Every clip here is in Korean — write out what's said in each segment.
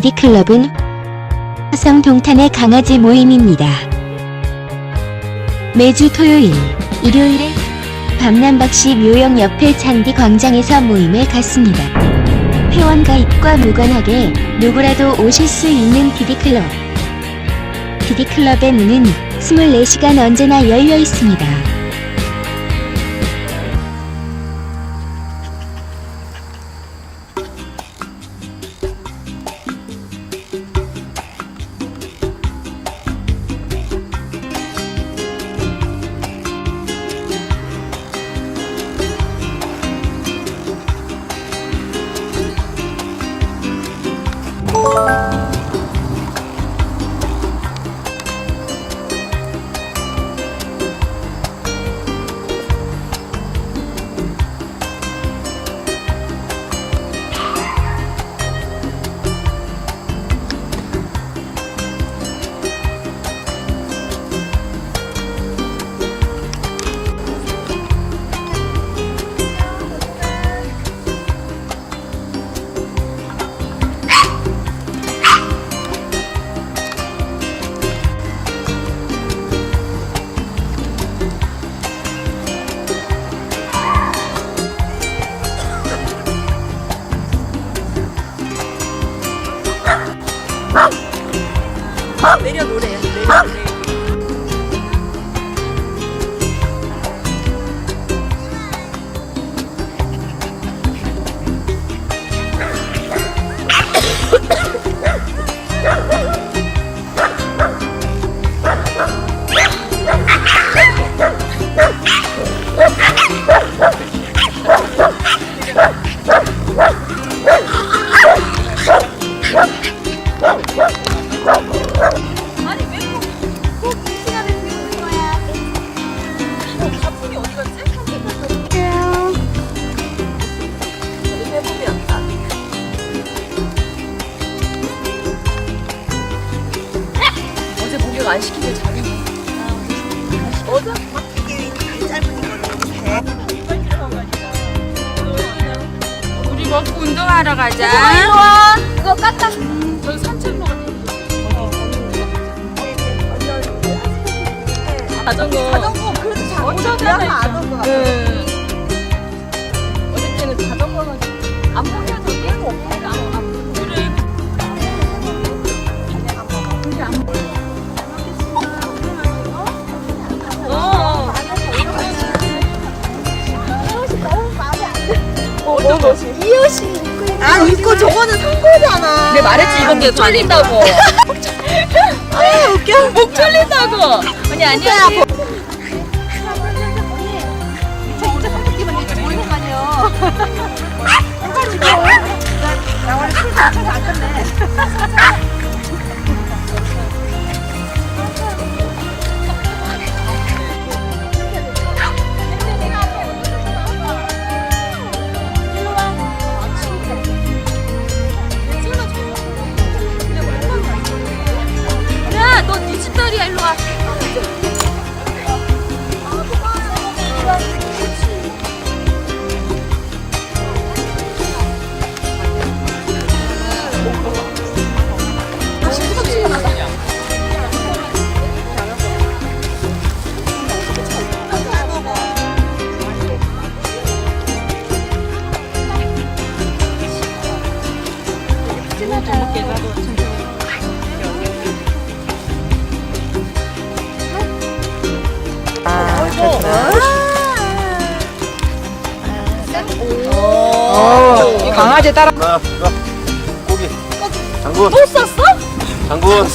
디디클럽은 화성 동탄의 강아지 모임입니다. 매주 토요일, 일요일에 밤남박시 묘역 옆에 잔디 광장에서 모임을 갖습니다. 회원 가입과 무관하게 누구라도 오실 수 있는 디디클럽. 디디클럽의 문은 24시간 언제나 열려 있습니다. 자. 이거 깎아. 저기 산책로 같은 자전거. 자전거 그래도 자전거 안 온거 같아. 어떤 거지? 아 이거 저거는 산 거잖아. 내 말했지 이건 게 쫄린다고. 아 웃겨. 목 쫄린다고. 언니 아니야. 나 원래 술 자체가 안 끝내. 아지 따라 하나, 자, 고기. 장군. 또 썼어? 장군.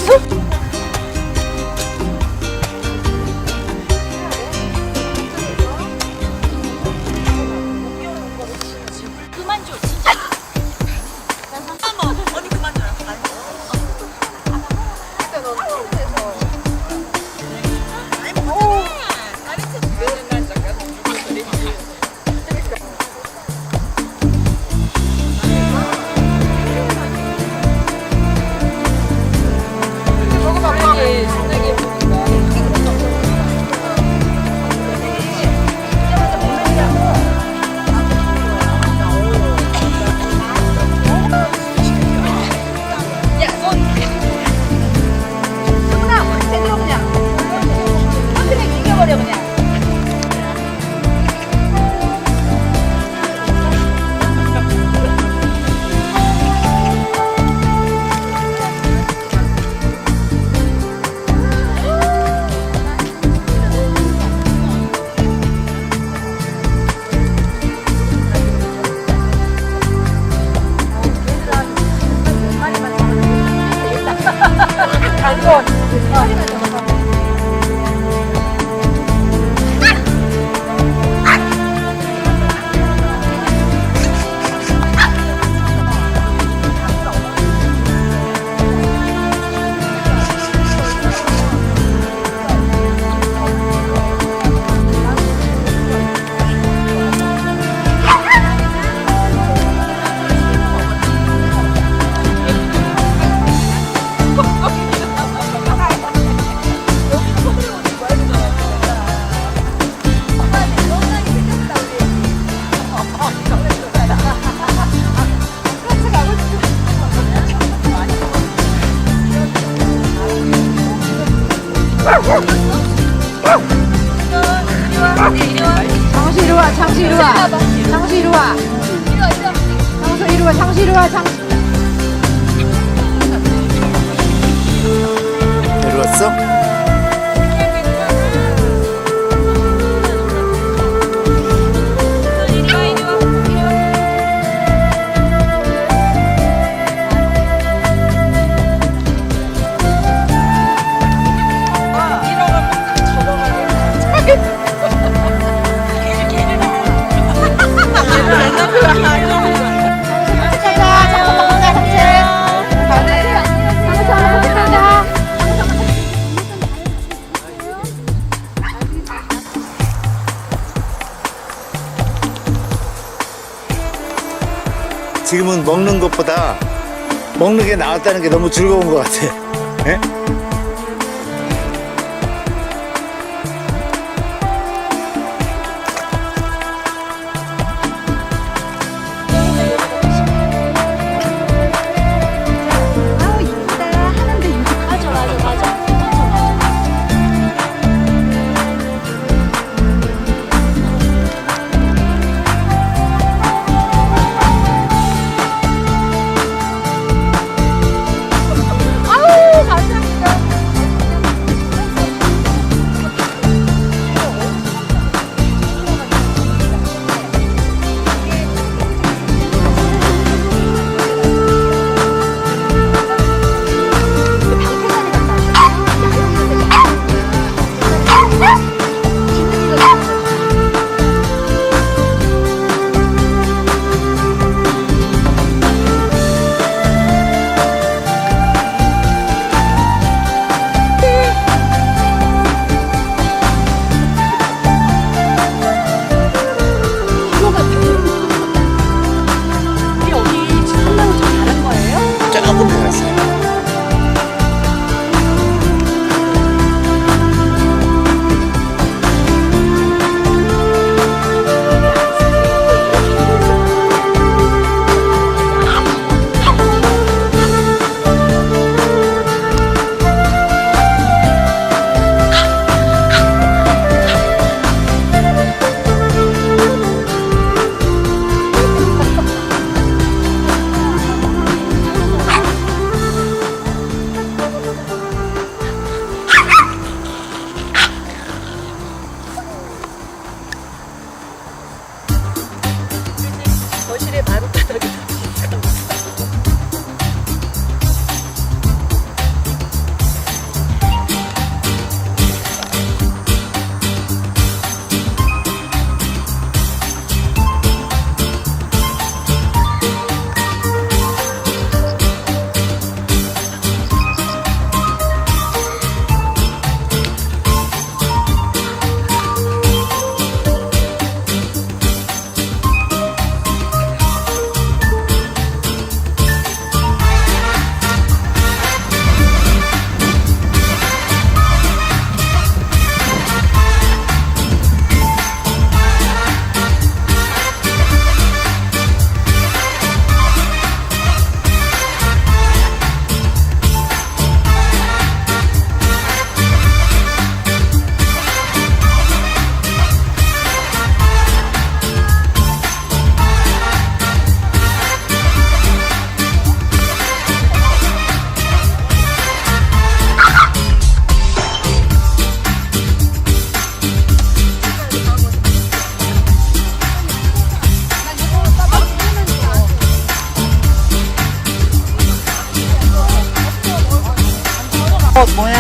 이리 와. 이리 와. 장수 이리 와. 장수. 내려왔어? 먹는 것보다 먹는 게 나왔다는 게 너무 즐거운 것 같아. 예?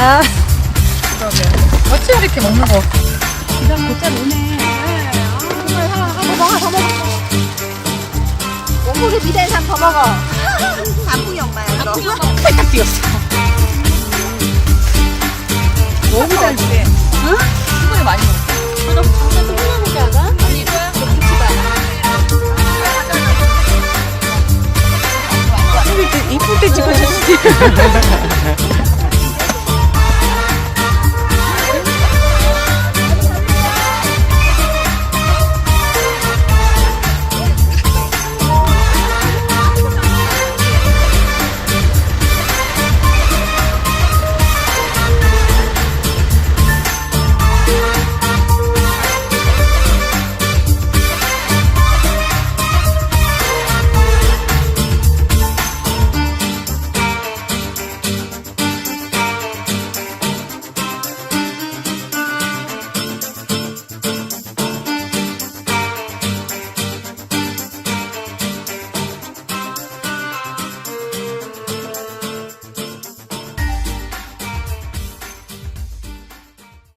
어 뭐야? 어찌 이렇게 먹는 거? 그냥 곧잘 오네. 원국의 비대상 더 먹어. 단풍이 엄마야, 너. 딱 뛰었어. 너무 잘 주네. 응? 수분이 많이 먹어. 이쁠 때 찍어줬지.